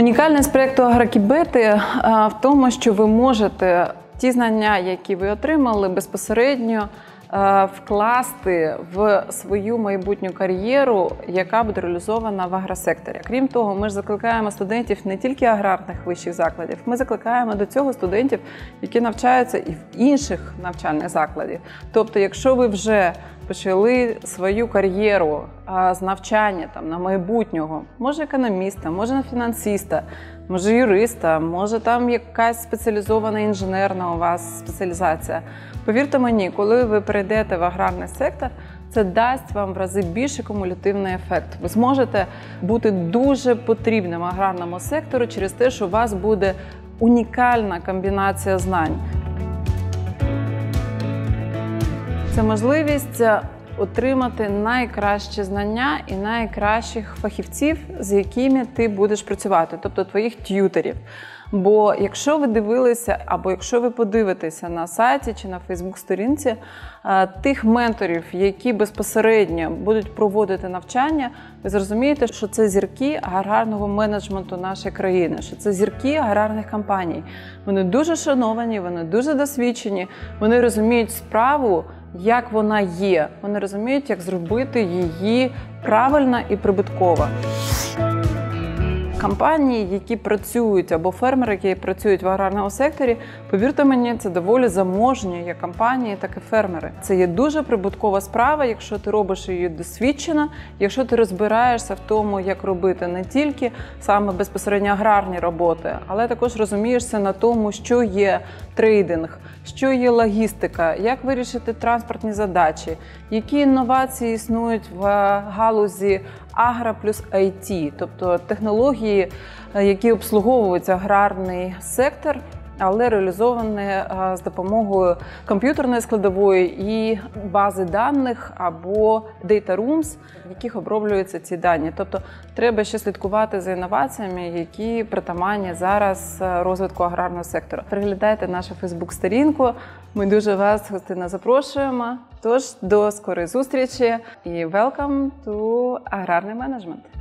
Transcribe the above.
Унікальність проєкту Агрокібети е, в тому, що ви можете ті знання, які ви отримали, безпосередньо вкласти в свою майбутню кар'єру, яка буде реалізована в агросекторі. Крім того, ми ж закликаємо студентів не тільки аграрних вищих закладів, ми закликаємо до цього студентів, які навчаються і в інших навчальних закладів. Тобто, якщо ви вже почали свою кар'єру з навчання там на майбутнього, може економіста, може на фінансиста, може юриста, може там якась спеціалізована інженерна у вас спеціалізація. Повірте мені, коли ви перейдете в аграрний сектор, це дасть вам в рази більший кумулятивний ефект. Ви зможете бути дуже потрібним аграрному сектору через те, що у вас буде унікальна комбінація знань. Це можливість е, отримати найкращі знання і найкращих фахівців, з якими ти будеш працювати, тобто твоїх т'ютерів. Бо якщо ви дивилися, або якщо ви подивитеся на сайті чи на Фейсбук-сторінці е, тих менторів, які безпосередньо будуть проводити навчання, ви зрозумієте, що це зірки аграрного менеджменту нашої країни, що це зірки аграрних компаній. Вони дуже шановані, вони дуже досвідчені, вони розуміють справу як вона є. Вони розуміють, як зробити її правильно і прибутково. Компанії, які працюють, або фермери, які працюють в аграрному секторі, повірте мені, це доволі заможні як компанії, так і фермери. Це є дуже прибуткова справа, якщо ти робиш її досвідчено, якщо ти розбираєшся в тому, як робити не тільки саме безпосередньо аграрні роботи, але також розумієшся на тому, що є трейдинг, що є логістика, як вирішити транспортні задачі, які інновації існують в галузі агро плюс IT, тобто технології, які обслуговують аграрний сектор. Але реалізовані з допомогою комп'ютерної складової і бази даних або data rooms, в яких оброблюються ці дані. Тобто треба ще слідкувати за інноваціями, які притаманні зараз розвитку аграрного сектору. Переглядайте нашу Фейсбук-сторінку. Ми дуже вас гостинно запрошуємо. Тож до скорої зустрічі і welcome to аграрний менеджмент.